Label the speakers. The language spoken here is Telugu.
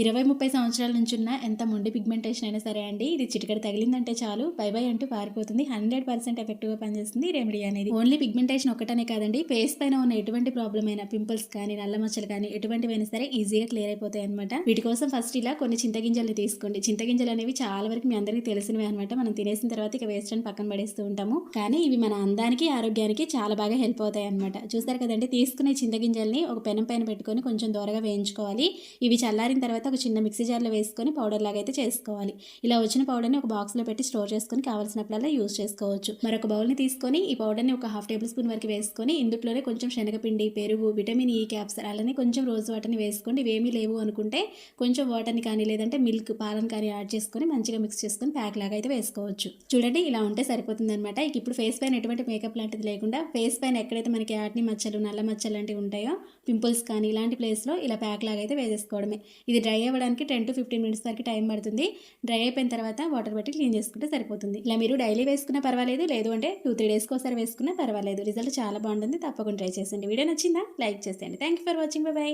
Speaker 1: ఇరవై ముప్పై సంవత్సరాల నుంచి ఉన్న ఎంత మొండి పిగ్మెంటేషన్ అయినా సరే అండి ఇది చిటికడ తగిలిందంటే చాలు. బై బై అంటూ పారిపోతుంది. హండ్రెడ్ పర్సెంట్ ఎఫెక్టివ్గా పనిచేస్తుంది రెమెడీ అనేది. ఓన్లీ పిగ్మెంటేషన్ ఒకటనే కాదండి ఫేస్ పైన ఉన్న ఎటువంటి ప్రాబ్లం అయినా పింపుల్స్ కానీ నల్ల మచ్చలు కానీ ఎటువంటివైనా సరే ఈజీగా క్లియర్ అయిపోతాయి అనమాట వీటి కోసం ఫస్ట్ ఇలా కొన్ని చింతగింజలు తీసుకోండి. చింతగింజలు అనేవి చాలా వరకు మీ అందరికీ తెలిసినవి అనమాట మనం తినేసిన తర్వాత ఇక వేస్ట్ అని పక్కన పడేస్తూ ఉంటాము. కానీ ఇవి మన అందానికి ఆరోగ్యానికి చాలా బాగా హెల్ప్ అవుతాయి అనమాట చూస్తారు కదండి తీసుకునే చింతగింజల్ని ఒక పెనం పైన పెట్టుకొని కొంచెం దూరగా వేయించుకోవాలి. ఇవి చల్లారిన తర్వాత ఒక చిన్న మిక్సీ జార్లో వేసుకొని పౌడర్ లాగా అయితే చేసుకోవాలి. ఇలా వచ్చిన పౌడర్ని ఒక బాక్స్లో పెట్టి స్టోర్ చేసుకొని కావాల్సినప్పుడల్లా యూస్ చేసుకోవచ్చు. మరొక బౌల్ని తీసుకొని ఈ పౌడర్ని ఒక హాఫ్ టేబుల్ స్పూన్ వరకు వేసుకొని ఇందులోనే కొంచెం శనగపిండి పెరుగు విటమిన్ ఈ క్యాప్సర్ అలానే కొంచెం రోజు వాటర్ని వేసుకోండి. ఇవేమీ లేవు అనుకుంటే కొంచెం వాటర్ని కానీ లేదంటే మిల్క్ పాలను కానీ యాడ్ చేసుకొని మంచిగా మిక్స్ చేసుకొని ప్యాక్ లాగా అయితే వేసుకోవచ్చు. చూడండి ఇలా ఉంటే సరిపోతుంది అనమాట ఇప్పుడు ఫేస్ పైన ఎటువంటి మేకప్ లాంటిది లేకుండా ఫేస్ పైన ఎక్కడైతే మనకి యాడ్ని మచ్చలు నల్ల మచ్చలు లాంటివి ఉంటాయో పింపుల్స్ కానీ ఇలాంటి ప్లేస్లో ఇలా ప్యాక్ లాగా అయితే వేసేసుకోవడమే. ఇది డ్రై అవ్వడానికి టెన్ టు ఫిఫ్టీన్ మినిట్స్ వరకు టైం పడుతుంది. డ్రై అయిపోయిన తర్వాత వాటర్ బట్టి క్లీన్ చేసుకుంటే సరిపోతుంది. ఇలా మీరు డైలీ వేసుకున్నా పర్వాలేదు లేదు అంటే టూ త్రీ డేస్కి ఒకసారి వేసుకున్నా పర్వాలేదు. రిజల్ట్ చాలా బాగుంటుంది. తప్పకుండా ట్రై చేసండి. వీడియో నచ్చిందా? లైక్ చేసేయండి. Thank you for watching. Bye.